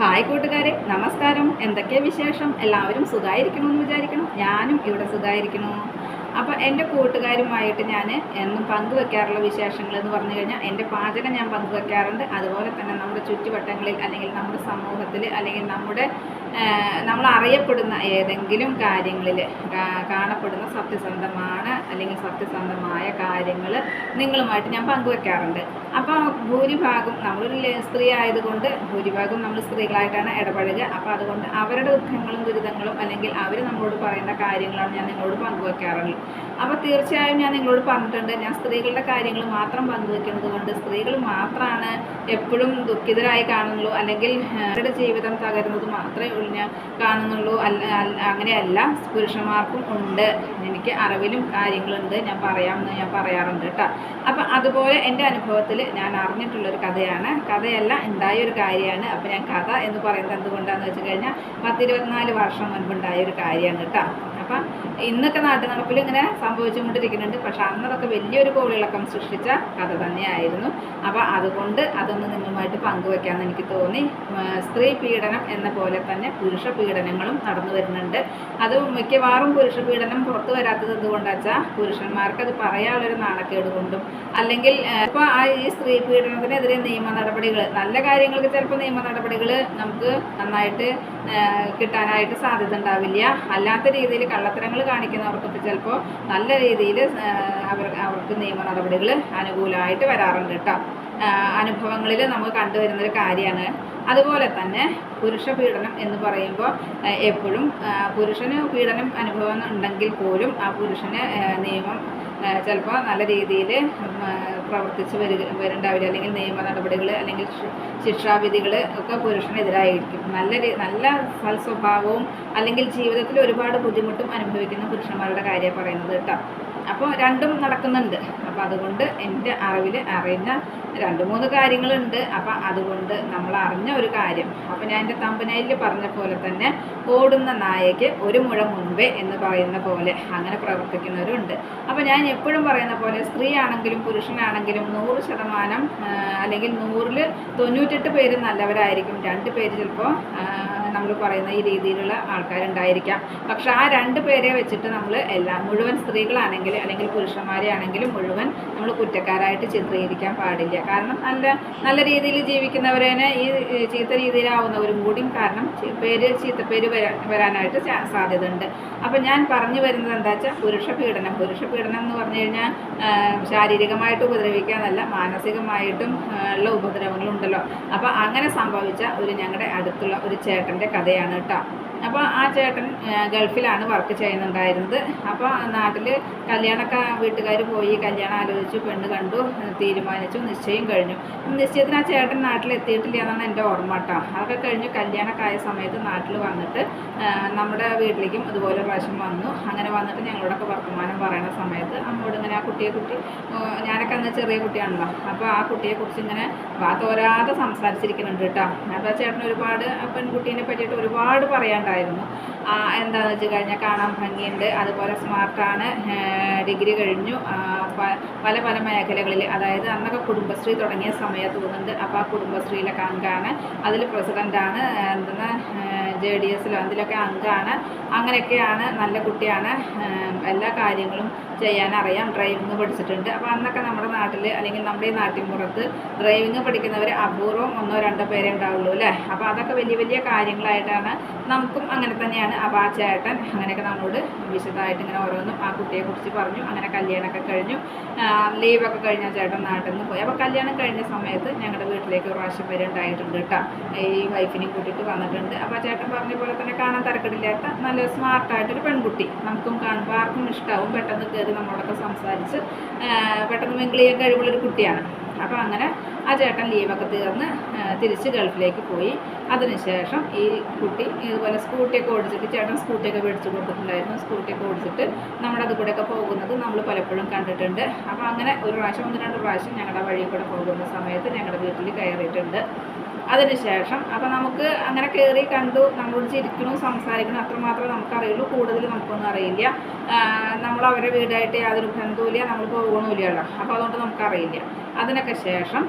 Hi കൂട്ടുകാരെ നമസ്കാരം. എന്തൊക്കെ വിശേഷം? എല്ലാവരും സുഖമായിരിക്കണമെന്ന് വിചാരിക്കണം? ഞാനും ഇവിടെ സുഖമായിരിക്കണു അപ്പോൾ എന്റെ കൂട്ടുകാരുമായിട്ട് ഞാൻ എന്നും പങ്കുവെക്കാറുള്ള വിശേഷങ്ങൾ എന്ന് പറഞ്ഞു കഴിഞ്ഞാൽ എന്റെ പാചകം ഞാൻ പങ്കുവെക്കാറുണ്ട്. അതുപോലെ തന്നെ നമ്മുടെ ചുറ്റുവട്ടങ്ങളിൽ അല്ലെങ്കിൽ നമ്മുടെ സമൂഹത്തിൽ അല്ലെങ്കിൽ നമ്മുടെ നമ്മൾ അറിയപ്പെടുന്ന ഏതെങ്കിലും കാര്യങ്ങളിൽ കാണപ്പെടുന്ന സത്യസന്ധമാണ് അല്ലെങ്കിൽ സത്യസന്ധമായ കാര്യങ്ങൾ നിങ്ങളുമായിട്ട് ഞാൻ പങ്കുവെക്കാറുണ്ട്. അപ്പോൾ ഭൂരിഭാഗം നമ്മളൊരു സ്ത്രീ ആയതുകൊണ്ട് ഭൂരിഭാഗം നമ്മൾ സ്ത്രീകളായിട്ടാണ് ഇടപഴകുക. അപ്പോൾ അതുകൊണ്ട് അവരുടെ ദുഃഖങ്ങളും ദുരിതങ്ങളും അല്ലെങ്കിൽ അവർ നമ്മളോട് പറയുന്ന കാര്യങ്ങളാണ് ഞാൻ നിങ്ങളോട് പങ്കുവെക്കാറുള്ളത് അപ്പോൾ തീർച്ചയായും ഞാൻ നിങ്ങളോട് പറഞ്ഞിട്ടുണ്ട് ഞാൻ സ്ത്രീകളുടെ കാര്യങ്ങൾ മാത്രം പങ്കുവെക്കുന്നത് കൊണ്ട് സ്ത്രീകൾ മാത്രമാണ് എപ്പോഴും ദുഃഖിതരായി കാണുന്നുള്ളൂ. അല്ലെങ്കിൽ അവരുടെ ജീവിതം തകരുന്നത് മാത്രമേ ഞാൻ കാണുന്നുള്ളൂ. അല്ല അങ്ങനെയല്ല. പുരുഷന്മാർക്കും ഉണ്ട്. എനിക്ക് അറിവിലും കാര്യങ്ങളുണ്ട്. ഞാൻ പറയാമെന്ന് ഞാൻ പറയാറുണ്ട് കേട്ടോ. അപ്പം അതുപോലെ എന്റെ അനുഭവത്തിൽ ഞാൻ അറിഞ്ഞിട്ടുള്ളൊരു കഥയാണ്. കഥയല്ല ഉണ്ടായ ഒരു കാര്യമാണ്. അപ്പം ഞാൻ കഥ എന്ന് പറയുന്നത് എന്തുകൊണ്ടാണെന്ന് വെച്ച് കഴിഞ്ഞാൽ പത്തിരുപത്തിനാല് വർഷം മുൻപ് ഉണ്ടായ ഒരു കാര്യമാണ് കേട്ടോ. അപ്പം ഇന്നൊക്കെ നാട്ടു നടപ്പിൽ ഇങ്ങനെ സംഭവിച്ചുകൊണ്ടിരിക്കുന്നുണ്ട്. പക്ഷെ അന്നതൊക്കെ വലിയൊരു കോളിളക്കം സൃഷ്ടിച്ച കഥ തന്നെയായിരുന്നു. അപ്പോൾ അതുകൊണ്ട് അതൊന്ന് നിങ്ങളുമായിട്ട് പങ്കുവെക്കാമെന്ന് എനിക്ക് തോന്നി. സ്ത്രീ പീഡനം എന്ന പോലെ തന്നെ പുരുഷ പീഡനങ്ങളും നടന്നു വരുന്നുണ്ട്. അത് മിക്കവാറും പുരുഷ പീഡനം പുറത്തു വരാത്തത് എന്തുകൊണ്ടാച്ചാൽ പുരുഷന്മാർക്ക് അത് പറയാനുള്ളൊരു നാണക്കേട് കൊണ്ടും അല്ലെങ്കിൽ ഇപ്പോൾ ആ ഈ സ്ത്രീ പീഡനത്തിനെതിരെ നിയമ നടപടികൾ നല്ല കാര്യങ്ങൾക്ക് ചിലപ്പോൾ നിയമ നടപടികൾ നമുക്ക് നന്നായിട്ട് കിട്ടാനായിട്ട് സാധ്യത ഉണ്ടാവില്ല അല്ലാത്ത രീതിയിൽ കള്ളത്തരങ്ങൾ കാണിക്കുന്നവർക്കൊക്കെ ചിലപ്പോൾ നല്ല രീതിയിൽ അവർ അവർക്ക് നിയമ നടപടികൾ അനുകൂലമായിട്ട് വരാറുണ്ട് കേട്ടോ. അനുഭവങ്ങളിൽ നമുക്ക് കണ്ടുവരുന്നൊരു കാര്യമാണ്. അതുപോലെ തന്നെ പുരുഷ പീഡനം എന്ന് പറയുമ്പോൾ എപ്പോഴും പുരുഷന് പീഡനം അനുഭവം ഉണ്ടെങ്കിൽ പോലും ആ പുരുഷന് നിയമം ചിലപ്പോൾ നല്ല രീതിയിൽ പ്രവർത്തിച്ച് വരിക വരണ്ടാവില്ല അല്ലെങ്കിൽ നിയമ നടപടികൾ അല്ലെങ്കിൽ ശിക്ഷാവിധികൾ ഒക്കെ പുരുഷനെതിരായിരിക്കും. നല്ല നല്ല സൽസ്വഭാവവും അല്ലെങ്കിൽ ജീവിതത്തിൽ ഒരുപാട് ബുദ്ധിമുട്ടും അനുഭവിക്കുന്ന പുരുഷന്മാരുടെ കാര്യം പറയുന്നത് കേട്ടോ. അപ്പോൾ രണ്ടും നടക്കുന്നുണ്ട്. അപ്പോൾ അതുകൊണ്ട് എന്റെ അറിവിൽ അറിയുന്ന രണ്ട് മൂന്ന് കാര്യങ്ങളുണ്ട്. അപ്പം അതുകൊണ്ട് നമ്മൾ അറിഞ്ഞ ഒരു കാര്യം. അപ്പം ഞാൻ എന്റെ തമ്പനയിൽ പറഞ്ഞ പോലെ തന്നെ ഓടുന്ന നായയ്ക്ക് ഒരു മുഴ മുൻപേ എന്ന് പറയുന്ന പോലെ അങ്ങനെ പ്രവർത്തിക്കുന്നവരുണ്ട്. അപ്പം ഞാൻ എപ്പോഴും പറയുന്ന പോലെ സ്ത്രീ ആണെങ്കിലും പുരുഷനാണെങ്കിലും നൂറ് ശതമാനം അല്ലെങ്കിൽ നൂറിൽ തൊണ്ണൂറ്റെട്ട് പേര് നല്ലവരായിരിക്കും. രണ്ട് പേര് ചിലപ്പോൾ നമ്മൾ പറയുന്ന ഈ രീതിയിലുള്ള ആൾക്കാരുണ്ടായിരിക്കാം. പക്ഷെ ആ രണ്ട് പേരെ വെച്ചിട്ട് നമ്മൾ എല്ലാം മുഴുവൻ സ്ത്രീകളാണെങ്കിൽ അല്ലെങ്കിൽ പുരുഷന്മാരെ ആണെങ്കിലും മുഴുവൻ നമ്മൾ കുറ്റക്കാരായിട്ട് ചിത്രീകരിക്കാൻ പാടില്ല. കാരണം നല്ല നല്ല രീതിയിൽ ജീവിക്കുന്നവരെ ഈ ചീത്ത രീതിയിലാവുന്നവരും കൂടിയും കാരണം പേര് ചീത്തപ്പേര് വരാ വരാനായിട്ട് സാധ്യതയുണ്ട്. അപ്പം ഞാൻ പറഞ്ഞു വരുന്നത് എന്താ വെച്ചാൽ പുരുഷ പീഡനം. പുരുഷ പീഡനം എന്ന് പറഞ്ഞു കഴിഞ്ഞാൽ ശാരീരികമായിട്ട് ഉപദ്രവിക്കാന്നല്ല മാനസികമായിട്ടും ഉള്ള ഉപദ്രവങ്ങളുണ്ടല്ലോ. അപ്പോൾ അങ്ങനെ സംഭവിച്ച ഒരു ഞങ്ങളുടെ അടുത്തുള്ള ഒരു ചേട്ടന്റെ കഥയാണ് കേട്ടോ. അപ്പോൾ ആ ചേട്ടൻ ഗൾഫിലാണ് വർക്ക് ചെയ്യുന്നുണ്ടായിരുന്നത്. അപ്പോൾ നാട്ടിൽ കല്യാണമൊക്കെ വീട്ടുകാർ പോയി കല്യാണം ആലോചിച്ചു പെണ്ണ് കണ്ടു തീരുമാനിച്ചു നിശ്ചയം കഴിഞ്ഞു. നിശ്ചയത്തിന് ആ ചേട്ടൻ നാട്ടിൽ എത്തിയിട്ടില്ല എന്നാണ് എന്റെ ഓർമ്മ കേട്ടോ അതൊക്കെ കഴിഞ്ഞു കല്യാണമൊക്കെ ആയ സമയത്ത് നാട്ടിൽ വന്നിട്ട് നമ്മുടെ വീട്ടിലേക്കും അതുപോലെ പ്രാവശ്യം വന്നു. അങ്ങനെ വന്നിട്ട് ഞങ്ങളോടൊക്കെ വർത്തമാനം പറയുന്ന സമയത്ത് അമ്മോട് ഇങ്ങനെ ആ കുട്ടിയെ കുട്ടി ഞാനൊക്കെ അന്ന് ചെറിയ കുട്ടിയാണല്ലോ. അപ്പോൾ ആ കുട്ടിയെക്കുറിച്ച് ഇങ്ങനെ വാ തോരാതെ സംസാരിച്ചിരിക്കുന്നുണ്ട് കേട്ടോ അപ്പോൾ ആ ചേട്ടൻ ഒരുപാട് പെൺകുട്ടീനെ പറ്റിയിട്ട് ഒരുപാട് പറയാണ്ടായിരുന്നു ആ, എന്താണെന്ന് വെച്ച് കഴിഞ്ഞാൽ കാണാൻ ഭംഗിയുണ്ട്. അതുപോലെ സ്മാർട്ടാണ്. ഡിഗ്രി കഴിഞ്ഞു. പല പല മേഖലകളിൽ അതായത് അന്നൊക്കെ കുടുംബശ്രീ തുടങ്ങിയ സമയത്ത് തോന്നുന്നുണ്ട്. അപ്പോൾ ആ കുടുംബശ്രീയിലൊക്കെ അംഗമാണ് അതിൽ പ്രസിഡന്റാണ് എന്തെന്ന് ജെ ഡി എസിലോ അതിലൊക്കെ അംഗമാണ് അങ്ങനെയൊക്കെയാണ് നല്ല കുട്ടിയാണ്. എല്ലാ കാര്യങ്ങളും ചെയ്യാനറിയാം. ഡ്രൈവിംഗ് പഠിച്ചിട്ടുണ്ട്. അപ്പോൾ അന്നൊക്കെ നമ്മുടെ നാട്ടിൽ അല്ലെങ്കിൽ നമ്മുടെ ഈ നാട്ടിൻപുറത്ത് ഡ്രൈവിംഗ് പഠിക്കുന്നവർ അപൂർവം ഒന്നോ രണ്ടോ പേരെ ഉണ്ടാവുള്ളൂ അല്ലേ? അപ്പോൾ അതൊക്കെ വലിയ വലിയ കാര്യങ്ങളായിട്ടാണ് നമുക്കും അങ്ങനെ തന്നെയാണ് അപ്പോൾ ആ ചേട്ടൻ അങ്ങനെയൊക്കെ നമ്മളോട് വിശദമായിട്ട് ഇങ്ങനെ ഓരോന്നും ആ കുട്ടിയെക്കുറിച്ച് പറഞ്ഞു. അങ്ങനെ കല്യാണമൊക്കെ കഴിഞ്ഞു. ലീവൊക്കെ കഴിഞ്ഞ ചേട്ടൻ നാട്ടിൽ നിന്ന് പോയി. അപ്പോൾ കല്യാണം കഴിഞ്ഞ സമയത്ത് ഞങ്ങളുടെ വീട്ടിലേക്ക് ഒരു പ്രാവശ്യം വരെ ഉണ്ടായിട്ടുണ്ട് കേട്ടോ. ഈ വൈഫിനെയും കൂട്ടിയിട്ട് വന്നിട്ടുണ്ട്. അപ്പോൾ ചേട്ടൻ പറഞ്ഞ പോലെ തന്നെ കാണാൻ തരക്കിടില്ലാത്ത നല്ല സ്മാർട്ടായിട്ടൊരു പെൺകുട്ടി. നമുക്കും കാണുമ്പോൾ ആർക്കും ഇഷ്ടമാവും പെട്ടെന്ന് കയറി നമ്മളോടൊക്കെ സംസാരിച്ച് പെട്ടെന്ന് മിങ്കിൾ ചെയ്യാൻ കഴിവുള്ളൊരു കുട്ടിയാണ്. അപ്പോൾ അങ്ങനെ ആ ചേട്ടൻ ലീവൊക്കെ തീർന്ന് തിരിച്ച് ഗൾഫിലേക്ക് പോയി. അതിനുശേഷം ഈ കുട്ടി ഇതുപോലെ സ്കൂട്ടിയൊക്കെ ഓടിച്ചിട്ട് ചേട്ടൻ സ്കൂട്ടിയൊക്കെ മേടിച്ചു കൊടുത്തിട്ടുണ്ടായിരുന്നു. സ്കൂട്ടിയൊക്കെ ഓടിച്ചിട്ട് നമ്മുടെ അത് കൂടെയൊക്കെ പോകുന്നത് നമ്മൾ പലപ്പോഴും കണ്ടിട്ടുണ്ട്. അപ്പോൾ അങ്ങനെ ഒരു പ്രാവശ്യം ഒന്ന് രണ്ട് പ്രാവശ്യം ഞങ്ങളുടെ വഴി കൂടെ പോകുന്ന സമയത്ത് ഞങ്ങളുടെ വീട്ടിൽ കയറിയിട്ടുണ്ട്. അതിനുശേഷം അപ്പോൾ നമുക്ക് അങ്ങനെ കയറി കണ്ടു നമ്മളോട് ചിരിക്കണു സംസാരിക്കണു അത്രമാത്രമേ നമുക്കറിയുള്ളൂ. കൂടുതൽ നമുക്കൊന്നും അറിയില്ല. നമ്മൾ അവരുടെ വീടായിട്ട് യാതൊരു ബന്ധവുമില്ല. നമ്മൾ പോകണമില്ലല്ലോ അപ്പോൾ അതുകൊണ്ട് നമുക്കറിയില്ല. അതിനൊക്കെ ശേഷം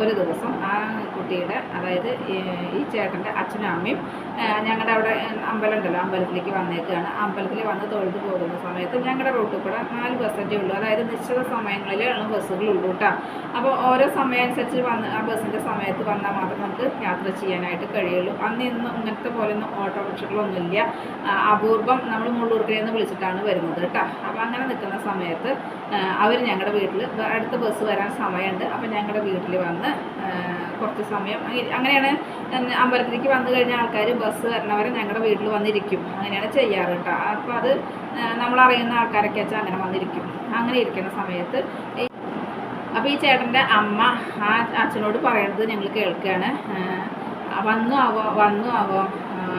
ഒരു ദിവസം ആ കുട്ടിയുടെ അതായത് ഈ ചേട്ടന്റെ അച്ഛനും അമ്മയും ഞങ്ങളുടെ അവിടെ അമ്പലം ഉണ്ടല്ലോ അമ്പലത്തിലേക്ക് വന്നേക്കാണ്. അമ്പലത്തിൽ വന്ന് തൊഴുത് പോകുന്ന സമയത്ത് ഞങ്ങളുടെ റൂട്ടിൽ കൂടെ നാല് ബസ്സൊക്കെ ഉള്ളൂ. അതായത് നിശ്ചിത സമയങ്ങളിലാണ് ബസ്സുകളുള്ളൂ കേട്ടോ. അപ്പോൾ ഓരോ സമയം അനുസരിച്ച് വന്ന് ആ ബസ്സിന്റെ സമയത്ത് വന്നാൽ മാത്രം നമുക്ക് യാത്ര ചെയ്യാനായിട്ട് കഴിയുള്ളൂ. അന്ന് ഇന്ന് ഇങ്ങനത്തെ പോലെ ഒന്നും ഓട്ടോറിക്ഷകളൊന്നുമില്ല അപൂർവം നമ്മൾ മുള്ളൂർക്കരയിൽ നിന്ന് വിളിച്ചിട്ടാണ് വരുന്നത് കേട്ടോ. അപ്പോൾ അങ്ങനെ നിൽക്കുന്ന സമയത്ത് അവർ ഞങ്ങളുടെ വീട്ടിൽ അടുത്ത ബസ് വരാൻ സമയമുണ്ട് അപ്പോൾ ഞങ്ങളുടെ വീട്ടിൽ വന്ന് കുറച്ച് സമയം അങ്ങനെയാണ് അമ്പലത്തിലേക്ക് വന്നു കഴിഞ്ഞ ആൾക്കാർ ബസ് വരണവരെ ഞങ്ങളുടെ വീട്ടിൽ വന്നിരിക്കും. അങ്ങനെയാണ് ചെയ്യാറ് കേട്ടോ അപ്പോൾ അത് നമ്മളറിയുന്ന ആൾക്കാരൊക്കെ വെച്ചാൽ അങ്ങനെ വന്നിരിക്കും. അങ്ങനെ ഇരിക്കുന്ന സമയത്ത് അപ്പോൾ ഈ ചേട്ടന്റെ അമ്മ ആ അച്ഛനോട് പറയുന്നത് ഞങ്ങൾ കേൾക്കുകയാണ് വന്നു ആവോ വന്നു ആവോ.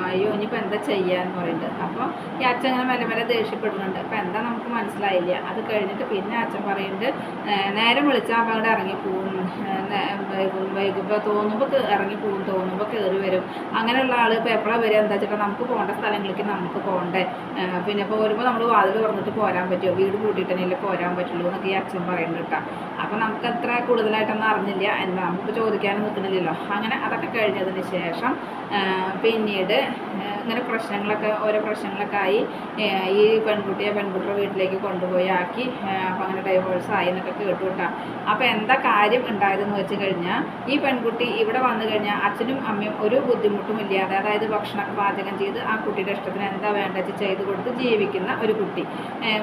അയ്യോ ഇനിയിപ്പോൾ എന്താ ചെയ്യാന്ന് പറയുന്നുണ്ട് അപ്പോൾ ഈ അച്ഛൻ ഇങ്ങനെ മെല്ലെ മെല്ലെ ദേഷ്യപ്പെടുന്നുണ്ട്. അപ്പോൾ എന്താ നമുക്ക് മനസ്സിലായില്ല. അത് കഴിഞ്ഞിട്ട് പിന്നെ അച്ഛൻ പറയുന്നുണ്ട് "ഏ, നേരം വിളിച്ചാൽ അവിടെ ഇറങ്ങി വൈകും വൈകുമ്പോൾ തോന്നുമ്പോൾ ഇറങ്ങി പോകും തോന്നുമ്പോൾ കയറി വരും. അങ്ങനെയുള്ള ആൾ ഇപ്പോൾ എപ്പോഴാണ് വരിക? എന്താ വെച്ചാൽ നമുക്ക് പോകേണ്ട സ്ഥലങ്ങളിലേക്ക് നമുക്ക് പോകണ്ടേ പിന്നെ ഇപ്പോൾ വരുമ്പോൾ നമ്മൾ വാതിൽ തുറന്നിട്ട് പോരാൻ പറ്റുമോ വീട് കൂട്ടിയിട്ടല്ലേ പോരാൻ പറ്റുള്ളൂ എന്നൊക്കെ ഈ അച്ഛൻ പറയുന്നത് കേട്ടോ. അപ്പോൾ നമുക്ക് അത്ര കൂടുതലായിട്ടൊന്നും അറിഞ്ഞില്ല. എന്താ നമുക്ക് ചോദിക്കാനും നിൽക്കുന്നില്ലല്ലോ അങ്ങനെ അതൊക്കെ കഴിഞ്ഞതിന് ശേഷം പിന്നീട് ഇങ്ങനെ പ്രശ്നങ്ങളൊക്കെ ഓരോ പ്രശ്നങ്ങളൊക്കെ ആയി ഈ പെൺകുട്ടിയെ പെൺകുട്ടിയുടെ വീട്ടിലേക്ക് കൊണ്ടുപോയി ആക്കി അപ്പം അങ്ങനെ ഡൈവേഴ്സ് ആയി എന്നൊക്കെ കേട്ടു കേട്ടോ. അപ്പോൾ എന്താ കാര്യം ഉണ്ടായതെന്ന് വെച്ച് കഴിഞ്ഞാൽ ഈ പെൺകുട്ടി ഇവിടെ വന്നു കഴിഞ്ഞാൽ അച്ഛനും അമ്മയും ഒരു ബുദ്ധിമുട്ടും ഇല്ലാതെ അതായത് ഭക്ഷണം പാചകം ചെയ്ത് ആ കുട്ടിയുടെ ഇഷ്ടത്തിന് എന്താ വേണ്ടത് ചെയ്ത് കൊടുത്ത് ജീവിക്കുന്ന ഒരു കുട്ടി.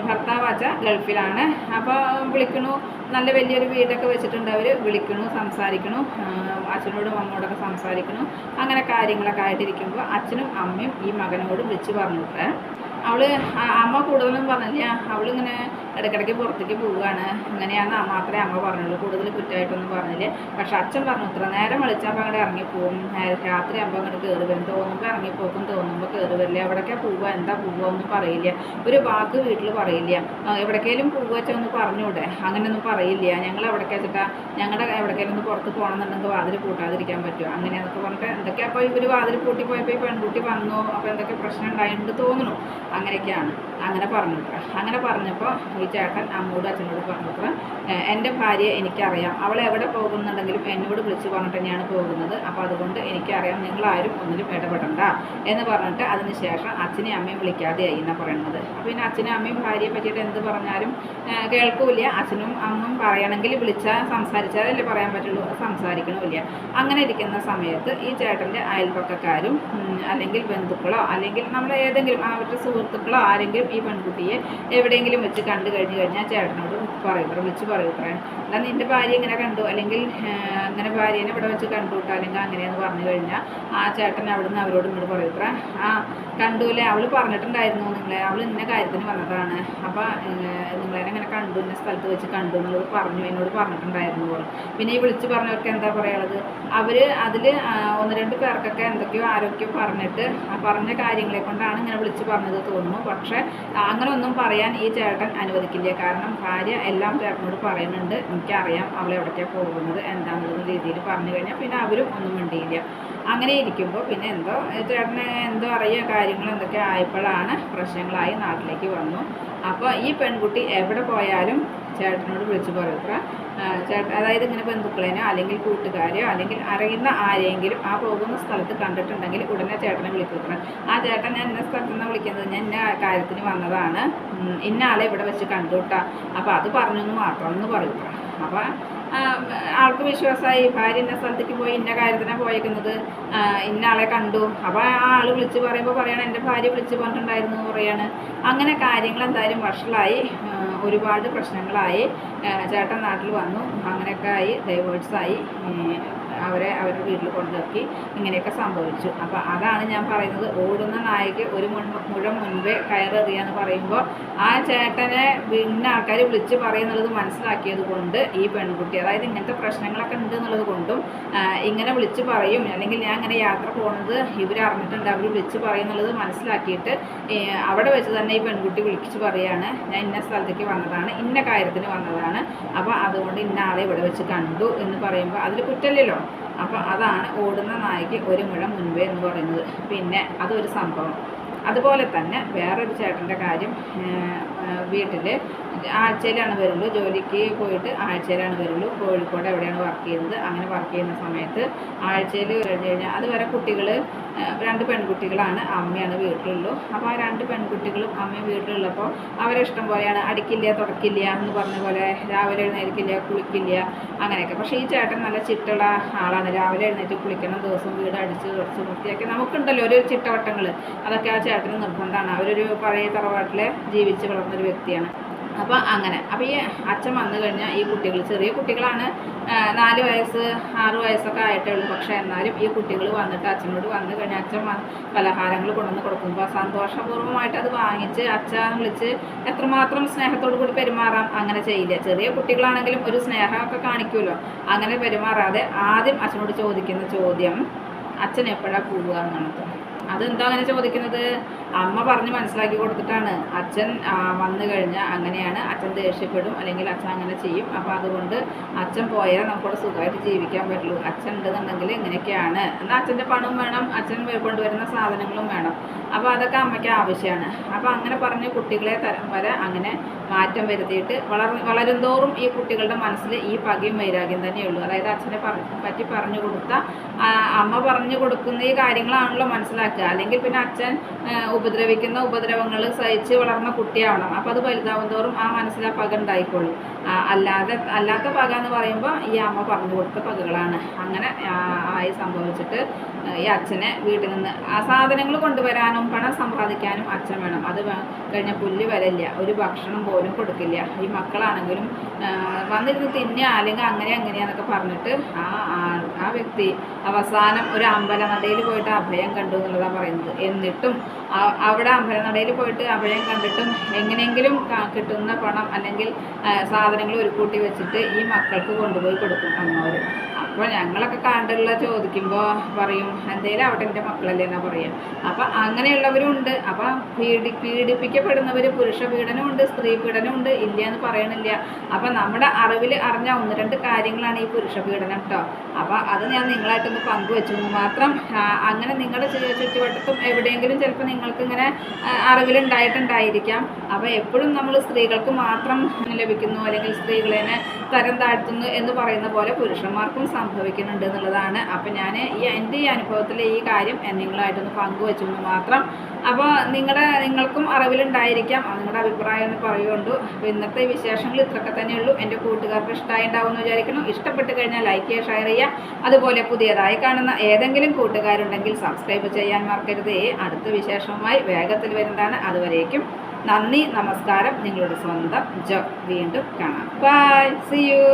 ഭർത്താവ് അച്ഛ ഗൾഫിലാണ്. അപ്പോൾ വിളിക്കണു. നല്ല വലിയൊരു വീടൊക്കെ വെച്ചിട്ടുണ്ട് അവർ വിളിക്കണു സംസാരിക്കണു. അച്ഛനോടും അമ്മയോടൊക്കെ സംസാരിക്കണു. അങ്ങനെ കാര്യങ്ങളൊക്കെ ആയിട്ടിരിക്കുമ്പോൾ അച്ഛനും അമ്മയും ഈ മകനോട് വിളിച്ച് പറഞ്ഞിട്ട്. അവൾ അമ്മ കൂടുതലും പറഞ്ഞില്ല. അവളിങ്ങനെ ഇടയ്ക്കിടയ്ക്ക് പുറത്തേക്ക് പോവുകയാണ്. ഇങ്ങനെയാണ് മാത്രമേ അമ്മ പറഞ്ഞുള്ളൂ. കൂടുതൽ കുറ്റമായിട്ടൊന്നും പറഞ്ഞില്ല. പക്ഷെ അച്ഛൻ പറഞ്ഞു ഇത്ര നേരം വിളിച്ചപ്പോൾ അങ്ങോട്ട് ഇറങ്ങിപ്പോവും രാത്രി ആകുമ്പോൾ അങ്ങോട്ട് കയറി വരും. തോന്നുമ്പോൾ ഇറങ്ങിപ്പോക്കും തോന്നുമ്പോൾ കയറി വരില്ല. എവിടേക്കാ പോവുക എന്താ പോവുക ഒന്നും പറയില്ല. ഒരു വാക്ക് വീട്ടിൽ പറയില്ല. എവിടേക്കേലും പോവുക വെച്ചാൽ ഒന്ന് പറഞ്ഞൂടെ? അങ്ങനെയൊന്നും പറയില്ല. ഞങ്ങൾ എവിടേക്കാ വെച്ചിട്ടാ? ഞങ്ങളുടെ എവിടേക്കേലും ഒന്ന് പുറത്ത് പോകണമെന്നുണ്ടെങ്കിൽ വാതിൽ പൂട്ടാതിരിക്കാൻ പറ്റുമോ അങ്ങനെയെന്നൊക്കെ പറഞ്ഞിട്ട് എന്തൊക്കെ അപ്പോൾ ഇവർ വാതിൽ പൂട്ടി പോയപ്പോൾ ഈ പെൺകുട്ടി വന്നു. അപ്പോൾ എന്തൊക്കെ പ്രശ്നം ഉണ്ടായിട്ടുണ്ട് തോന്നുന്നു. അങ്ങനെയൊക്കെയാണ്. അങ്ങനെ പറഞ്ഞു അങ്ങനെ പറഞ്ഞപ്പോൾ ചേട്ടൻ അമ്മോട് അച്ഛനോട് പറഞ്ഞിട്ട് എന്റെ ഭാര്യയെ എനിക്കറിയാം. അവൾ എവിടെ പോകുന്നുണ്ടെങ്കിലും എന്നോട് വിളിച്ചു പറഞ്ഞിട്ട് തന്നെയാണ് പോകുന്നത്. അപ്പോൾ അതുകൊണ്ട് എനിക്കറിയാം നിങ്ങളാരും ഒന്നിലും ഇടപെടണ്ട. എന്ന് പറഞ്ഞിട്ട് അതിന് ശേഷം അച്ഛനെയും അമ്മയും വിളിക്കാതെയായി എന്നാണ് പറയുന്നത് അപ്പോൾ പിന്നെ അച്ഛനും അമ്മയും ഭാര്യയെ പറ്റിയിട്ട് എന്ത് പറഞ്ഞാലും കേൾക്കൂല അച്ഛനും അമ്മയും പറയണമെങ്കിൽ വിളിച്ചാൽ സംസാരിച്ചാലല്ലേ പറയാൻ പറ്റുള്ളൂ. സംസാരിക്കണമില്ല അങ്ങനെ ഇരിക്കുന്ന സമയത്ത് ഈ ചേട്ടന്റെ അയൽപ്പക്കക്കാരും അല്ലെങ്കിൽ ബന്ധുക്കളോ അല്ലെങ്കിൽ നമ്മൾ ഏതെങ്കിലും അവരുടെ സുഹൃത്തുക്കളോ ആരെങ്കിലും ഈ പെൺകുട്ടിയെ എവിടെയെങ്കിലും വെച്ച് കണ്ടു കഴിഞ്ഞു കഴിഞ്ഞാൽ ചേട്ടനോട് പറയൂത്ര വിളിച്ച് പറയൂത്ര അല്ല നിന്റെ ഭാര്യ ഇങ്ങനെ കണ്ടു അല്ലെങ്കിൽ അങ്ങനെ ഭാര്യേനെ ഇവിടെ വെച്ച് കണ്ടു അല്ലെങ്കിൽ അങ്ങനെയെന്ന് പറഞ്ഞു കഴിഞ്ഞാൽ ആ ചേട്ടൻ അവിടുന്ന് അവരോട് ഇങ്ങോട്ട് പറയും ആ കണ്ടൂലേ അവൾ പറഞ്ഞിട്ടുണ്ടായിരുന്നു നിങ്ങളെ. അവൾ ഇന്ന കാര്യത്തിന് വന്നതാണ്. അപ്പോൾ നിങ്ങളെ ഇങ്ങനെ കണ്ടു ഇന്ന സ്ഥലത്ത് വെച്ച് കണ്ടു എന്നുള്ളത് പറഞ്ഞു എന്നോട് പറഞ്ഞിട്ടുണ്ടായിരുന്നു പോലും പിന്നെ ഈ വിളിച്ച് പറഞ്ഞവർക്ക് എന്താ പറയുള്ളത് അവർ അതിൽ ഒന്ന് രണ്ട് പേർക്കൊക്കെ എന്തൊക്കെയോ ആരോഗ്യം പറഞ്ഞിട്ട് പറഞ്ഞ കാര്യങ്ങളെ കൊണ്ടാണ് ഇങ്ങനെ വിളിച്ച് പറഞ്ഞത് തോന്നുന്നു. പക്ഷെ അങ്ങനെ ഒന്നും പറയാൻ ഈ ചേട്ടൻ അനുവദിക്കില്ല. കാരണം ഭാര്യ എല്ലാം ചേട്ടനോട് പറയുന്നുണ്ട്. എനിക്കറിയാം അവളെവിടേക്കാണ് പോകുന്നത് എന്താണെന്നുള്ള രീതിയിൽ പറഞ്ഞു കഴിഞ്ഞാൽ പിന്നെ അവരും ഒന്നും മിണ്ടിയില്ല. അങ്ങനെ ഇരിക്കുമ്പോൾ പിന്നെ എന്തോ ചേട്ടന് എന്തോ അറിയുക കാര്യങ്ങൾ എന്തൊക്കെ ആയപ്പോഴാണ് പ്രശ്നങ്ങളായി നാട്ടിലേക്ക് വന്നു. അപ്പോൾ ഈ പെൺകുട്ടി എവിടെ പോയാലും ചേട്ടനോട് വിളിച്ചു പറയത്ര ചേട്ടൻ അതായത് ഇങ്ങനെ ബന്ധുക്കളേനോ അല്ലെങ്കിൽ കൂട്ടുകാരെയോ അല്ലെങ്കിൽ അറിയുന്ന ആരെങ്കിലും ആ പോകുന്ന സ്ഥലത്ത് കണ്ടിട്ടുണ്ടെങ്കിൽ ഉടനെ ചേട്ടനെ വിളിക്കണം ആ ചേട്ടൻ ഞാൻ ഇന്ന സ്ഥലത്ത് നിന്ന് വിളിക്കുന്നത്? ഞാൻ ഇന്ന കാര്യത്തിന് വന്നതാണ്. ഇന്ന ആളെ ഇവിടെ വെച്ച് കണ്ടുവിട്ടാ അപ്പോൾ അത് പറഞ്ഞു മാത്രം എന്ന് പറയൂത്ര അപ്പോൾ ആൾക്ക് വിശ്വാസമായി ഭാര്യ ഇന്ന സ്ഥലത്തേക്ക് പോയി ഇന്ന കാര്യത്തിനാണ് പോയേക്കുന്നത്. ഇന്ന ആളെ കണ്ടു. അപ്പോൾ ആ ആൾ വിളിച്ച് പറയുമ്പോൾ പറയണം എന്റെ ഭാര്യ വിളിച്ച് പറഞ്ഞിട്ടുണ്ടായിരുന്നു എന്ന് പറയാണ്. അങ്ങനെ കാര്യങ്ങൾ എന്തായാലും വഷളായി. ഒരുപാട് പ്രശ്നങ്ങളായി. ചേട്ടൻ നാട്ടിൽ വന്നു. അങ്ങനെയൊക്കെ ആയി ഡൈവേഴ്സായി അവരെ അവരുടെ വീട്ടിൽ കൊണ്ടുവക്കി ഇങ്ങനെയൊക്കെ സംഭവിച്ചു. അപ്പോൾ അതാണ് ഞാൻ പറയുന്നത്. ഓടുന്ന നായക്ക് ഒരു മുഴം മുൻപേ കയറെറിയാന്ന് പറയുമ്പോൾ ആ ചേട്ടനെ ഇന്ന ആൾക്കാർ വിളിച്ച് പറയുന്നുള്ളത് മനസ്സിലാക്കിയത് കൊണ്ട് ഈ പെൺകുട്ടി അതായത് ഇങ്ങനത്തെ പ്രശ്നങ്ങളൊക്കെ ഉണ്ട് എന്നുള്ളത് കൊണ്ടും ഇങ്ങനെ വിളിച്ച് പറയും. അല്ലെങ്കിൽ ഞാൻ ഇങ്ങനെ യാത്ര പോകുന്നത് ഇവർ അറിഞ്ഞിട്ടുണ്ട്. അവർ വിളിച്ച് പറയുന്നുള്ളത് മനസ്സിലാക്കിയിട്ട് അവിടെ വെച്ച് തന്നെ ഈ പെൺകുട്ടി വിളിച്ച് പറയാണ് ഞാൻ ഇന്ന സ്ഥലത്തേക്ക് വന്നതാണ് ഇന്ന കാര്യത്തിന് വന്നതാണ്. അപ്പോൾ അതുകൊണ്ട് ഇന്ന ആളെ ഇവിടെ വെച്ച് കണ്ടു എന്ന് പറയുമ്പോൾ അതിൽ കുറ്റമില്ലല്ലോ. അപ്പോൾ അതാണ് ഓടുന്ന നായ്ക്ക് ഒരു മുഴ മുൻപേ എന്ന് പറയുന്നത്. പിന്നെ അതൊരു സംഭവം. അതുപോലെ തന്നെ വേറൊരു ചേട്ടന്റെ കാര്യം വീട്ടിൽ ആഴ്ചയിലാണ് വരുള്ളൂ. ജോലിക്ക് പോയിട്ട് ആഴ്ചയിലാണ് വരുള്ളൂ. കോഴിക്കോട് എവിടെയാണ് വർക്ക് ചെയ്യുന്നത്? അങ്ങനെ വർക്ക് ചെയ്യുന്ന സമയത്ത് ആഴ്ചയിൽ കഴിഞ്ഞ് കഴിഞ്ഞാൽ അതുവരെ കുട്ടികൾ രണ്ട് പെൺകുട്ടികളാണ്. അമ്മയാണ് വീട്ടിലുള്ളൂ. അപ്പോൾ ആ രണ്ട് പെൺകുട്ടികളും അമ്മയും വീട്ടിലുള്ളപ്പോൾ അവരെ ഇഷ്ടം പോലെയാണ്. അടിക്കില്ല തുടക്കില്ല എന്ന് പറഞ്ഞ പോലെ രാവിലെ എഴുന്നേൽക്കില്ല കുളിക്കില്ല അങ്ങനെയൊക്കെ. പക്ഷേ ഈ ചേട്ടൻ നല്ല ചിട്ടുള്ള ആളാണ്. രാവിലെ എഴുന്നേറ്റ് കുളിക്കണം ദിവസം വീട് അടിച്ച് കുറച്ച് വൃത്തിയാക്കി. നമുക്കുണ്ടല്ലോ ഒരു ചിട്ടവട്ടങ്ങൾ അതൊക്കെ ആ ചേട്ടന് നിർബന്ധമാണ്. അവരൊരു പഴയ തറവാട്ടിൽ ജീവിച്ച് വളർന്നൊരു വ്യക്തിയാണ്. അപ്പോൾ അങ്ങനെ. അപ്പോൾ ഈ അച്ഛൻ വന്നു കഴിഞ്ഞാൽ ഈ കുട്ടികൾ ചെറിയ കുട്ടികളാണ്. നാല് വയസ്സ് ആറ് വയസ്സൊക്കെ ആയിട്ടേ ഉള്ളൂ. പക്ഷേ എന്നാലും ഈ കുട്ടികൾ വന്നിട്ട് അച്ഛനോട് വന്നു കഴിഞ്ഞാൽ അച്ഛൻ പലഹാരങ്ങൾ കൊണ്ടുവന്ന് കൊടുക്കുമ്പോൾ സന്തോഷപൂർവമായിട്ട് അത് വാങ്ങിച്ച് അച്ഛൻ വിളിച്ച് എത്രമാത്രം സ്നേഹത്തോടു കൂടി പെരുമാറാം അങ്ങനെ ചെയ്യില്ല. ചെറിയ കുട്ടികളാണെങ്കിലും ഒരു സ്നേഹമൊക്കെ കാണിക്കുമല്ലോ അങ്ങനെ പെരുമാറാതെ ആദ്യം അച്ഛനോട് ചോദിക്കുന്ന ചോദ്യം അച്ഛൻ എപ്പോഴാണ് പോവുക? എന്നാണ്. അതെന്താ അങ്ങനെ ചോദിക്കുന്നത്? അമ്മ പറഞ്ഞ് മനസ്സിലാക്കി കൊടുത്തിട്ടാണ്. അച്ഛൻ വന്നു കഴിഞ്ഞാൽ അങ്ങനെയാണ്. അച്ഛൻ ദേഷ്യപ്പെടും അല്ലെങ്കിൽ അച്ഛൻ അങ്ങനെ ചെയ്യും. അപ്പോൾ അതുകൊണ്ട് അച്ഛൻ പോയാൽ നമുക്കവിടെ സുഖമായിട്ട് ജീവിക്കാൻ പറ്റുള്ളൂ. അച്ഛൻ ഉണ്ടെന്നുണ്ടെങ്കിൽ ഇങ്ങനെയൊക്കെയാണ്. എന്നാൽ അച്ഛന്റെ പണം വേണം. അച്ഛൻ കൊണ്ടുവരുന്ന സാധനങ്ങളും വേണം. അപ്പോൾ അതൊക്കെ അമ്മയ്ക്ക് ആവശ്യമാണ്. അപ്പോൾ അങ്ങനെ പറഞ്ഞ് കുട്ടികളെ തരം വരെ അങ്ങനെ മാറ്റം വരുത്തിയിട്ട് വളർ വളരുന്തോറും ഈ കുട്ടികളുടെ മനസ്സിൽ ഈ പകയും വൈരാഗ്യം തന്നെയുള്ളൂ. അതായത് അച്ഛനെ പറ്റി പറഞ്ഞു കൊടുത്ത അമ്മ പറഞ്ഞു കൊടുക്കുന്ന ഈ കാര്യങ്ങളാണല്ലോ മനസ്സിലാക്കുക. അല്ലെങ്കിൽ പിന്നെ അച്ഛൻ ഉപദ്രവിക്കുന്ന ഉപദ്രവങ്ങൾ സഹിച്ച് വളർന്ന കുട്ടിയാണ്. അപ്പോൾ അത് വലുതാവും തോറും ആ മനസ്സിൽ ആ പക ഉണ്ടായിക്കോളും. അല്ലാതെ അല്ലാത്ത പക എന്ന് പറയുമ്പോൾ ഈ അമ്മ പറഞ്ഞു കൊടുത്ത പകകളാണ്. അങ്ങനെ ആയി സംഭവിച്ചിട്ട് ഈ അച്ഛനെ വീട്ടിൽ നിന്ന് ആ സാധനങ്ങൾ കൊണ്ടുവരാനും പണം സമ്പാദിക്കാനും അച്ഛൻ വേണം. അത് കഴിഞ്ഞ പുല്ല് വരല്ല ഒരു ഭക്ഷണം പോലും കൊടുക്കില്ല. ഈ മക്കളാണെങ്കിലും വന്നിരുന്ന് തിന്നുക അല്ലെങ്കിൽ അങ്ങനെ അങ്ങനെയാന്നൊക്കെ പറഞ്ഞിട്ട് ആ ആ- വ്യക്തി അവസാനം ഒരു അമ്പലനടയിൽ പോയിട്ട് അഭയം കണ്ടു എന്നുള്ളതാണ് പറയുന്നത്. എന്നിട്ടും അവിടെ അമ്പലനടയിൽ പോയിട്ട് അഭയം കണ്ടിട്ടും എങ്ങനെയെങ്കിലും കിട്ടുന്ന പണം അല്ലെങ്കിൽ സാധനങ്ങൾ ഒരു കൂട്ടി വെച്ചിട്ട് ഈ മക്കൾക്ക് കൊണ്ടുപോയി കൊടുക്കും അമ്മവർ അപ്പോൾ ഞങ്ങളൊക്കെ കണ്ടുള്ള ചോദിക്കുമ്പോൾ പറയും എന്തേലും അവിടെ എന്റെ മക്കളല്ലേ എന്നാ പറയാം. അപ്പം അങ്ങനെയുള്ളവരും ഉണ്ട് അപ്പം പീഡി പീഡിപ്പിക്കപ്പെടുന്നവർ പുരുഷ പീഡനമുണ്ട് സ്ത്രീ പീഡനമുണ്ട് ഇല്ല എന്ന് പറയണില്ല. അപ്പം നമ്മുടെ അറിവിൽ അറിഞ്ഞ ഒന്ന് രണ്ട് കാര്യങ്ങളാണ് ഈ പുരുഷ പീഡനം കേട്ടോ അപ്പം അത് ഞാൻ നിങ്ങളായിട്ടൊന്ന് പങ്കുവെച്ചു. മാത്രം അങ്ങനെ നിങ്ങളുടെ ചുറ്റുവട്ടത്തും എവിടെയെങ്കിലും ചിലപ്പോൾ നിങ്ങൾക്ക് ഇങ്ങനെ അറിവിലുണ്ടായിട്ടുണ്ടായിരിക്കാം. അപ്പോൾ എപ്പോഴും നമ്മൾ സ്ത്രീകൾക്ക് മാത്രം ലഭിക്കുന്നു അല്ലെങ്കിൽ സ്ത്രീകളെ തരം താഴ്ത്തുന്നു എന്ന് പറയുന്ന പോലെ പുരുഷന്മാർക്കും സംഭവിക്കുന്നുണ്ട് എന്നുള്ളതാണ്. അപ്പം ഞാൻ ഈ എന്റെ ഈ അനുഭവത്തിലെ ഈ കാര്യം നിങ്ങളായിട്ടൊന്ന് പങ്കുവെച്ചു എന്ന് മാത്രം. അപ്പോൾ നിങ്ങളുടെ നിങ്ങൾക്കും അറിവിലുണ്ടായിരിക്കാം. നിങ്ങളുടെ അഭിപ്രായം എന്ന് പറയുകൊണ്ടു അപ്പോൾ ഇന്നത്തെ വിശേഷങ്ങൾ ഇത്രയൊക്കെ തന്നെയുള്ളൂ. എന്റെ കൂട്ടുകാർക്ക് ഇഷ്ടമായി ഉണ്ടാവും എന്ന് വിചാരിക്കുന്നു. ഇഷ്ടപ്പെട്ട് കഴിഞ്ഞാൽ ലൈക്ക് ചെയ്യുക ഷെയർ ചെയ്യുക. അതുപോലെ പുതിയതായി കാണുന്ന ഏതെങ്കിലും കൂട്ടുകാരുണ്ടെങ്കിൽ സബ്സ്ക്രൈബ് ചെയ്യാൻ മറക്കരുത്. അടുത്ത വിശേഷവുമായി വേഗത്തിൽ വരുന്നതാണ്. അതുവരേക്കും നന്ദി നമസ്കാരം. നിങ്ങളുടെ സ്വന്തം ജോ വീണ്ടും കാണാം. By C U